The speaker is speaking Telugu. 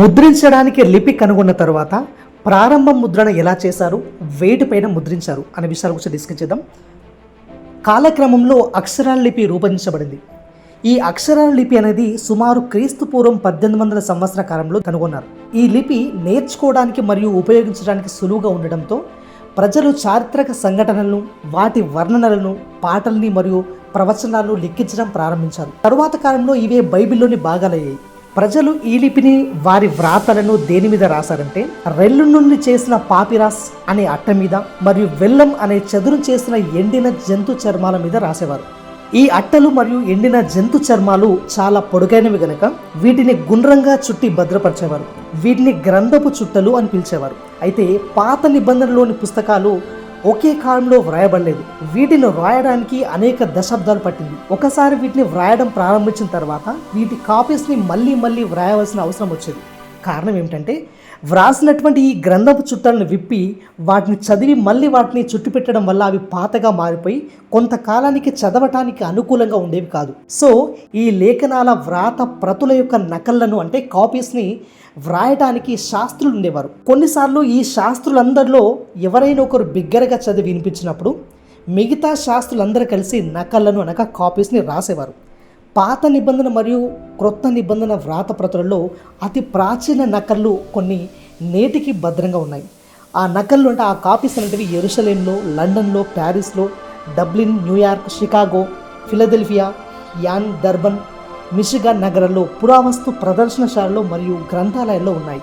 ముద్రించడానికి లిపి కనుగొన్న తర్వాత ప్రారంభ ముద్రణ ఎలా చేశారు వేటిపైన ముద్రించారు అనే విషయాల గురించి డిస్కస్ చేద్దాం. కాలక్రమంలో అక్షరాల లిపి రూపొందించబడింది. ఈ అక్షరాల లిపి అనేది సుమారు క్రీస్తు పూర్వం పద్దెనిమిది వందల సంవత్సర కాలంలో కనుగొన్నారు. ఈ లిపి నేర్చుకోవడానికి మరియు ఉపయోగించడానికి సులువుగా ఉండడంతో ప్రజలు చారిత్రక సంఘటనలను వాటి వర్ణనలను పాటల్ని మరియు ప్రవచనాలను లిఖించడం ప్రారంభించారు. తరువాత కాలంలో ఇవే బైబిల్లోని భాగాలయ్యాయి. ప్రజలు ఈ లిపిని వారి వ్రాతలను దేని మీద రాశారంటే రెల్లు నుండి చేసిన పాపిరాస్ అనే అట్ట మీద మరియు వెల్లం అనే చదును చేసిన ఎండిన జంతు చర్మాల మీద రాసేవారు. ఈ అట్టలు మరియు ఎండిన జంతు చర్మాలు చాలా పొడుగైనవి గనక వీటిని గుండ్రంగా చుట్టి భద్రపరిచేవారు. వీటిని గ్రంథపు చుట్టలు అని పిలిచేవారు. అయితే పాత నిబంధనలోని పుస్తకాలు ఒకే కాలంలో వ్రాయబడలేదు. వీటిని వ్రాయడానికి అనేక దశాబ్దాలు పట్టింది. ఒకసారి వీటిని వ్రాయడం ప్రారంభించిన తర్వాత వీటి కాపీస్ని మళ్ళీ మళ్ళీ వ్రాయవలసిన అవసరం వచ్చేది. కారణం ఏమిటంటే వ్రాసినటువంటి ఈ గ్రంథపు చుట్టాలను విప్పి వాటిని చదివి మళ్ళీ వాటిని చుట్టు పెట్టడం వల్ల అవి పాతగా మారిపోయి కొంతకాలానికి చదవటానికి అనుకూలంగా ఉండేవి కాదు. సో ఈ లేఖనాల వ్రాత ప్రతుల యొక్క నకళ్ళను అంటే కాపీస్ని వ్రాయటానికి శాస్త్రులు ఉండేవారు. కొన్నిసార్లు ఈ శాస్త్రులందరిలో ఎవరైనా ఒకరు బిగ్గరగా చదివి వినిపించినప్పుడు మిగతా శాస్త్రులందరూ కలిసి నకళ్ళను అనగా కాపీస్ని రాసేవారు. పాత నిబంధన మరియు క్రొత్త నిబంధన వ్రాత ప్రతులలో అతి ప్రాచీన నకళ్ళు కొన్ని నేటికి భద్రంగా ఉన్నాయి. ఆ నకళ్ళు అంటే ఆ కాపీస్ అనేటివి ఎరుసలేంలో లండన్లో ప్యారిస్లో Dublin New York Chicago Philadelphia an Durban Michigan నగరంలో పురావస్తు ప్రదర్శనశాలలో మరియు గ్రంథాలయాల్లో ఉన్నాయి.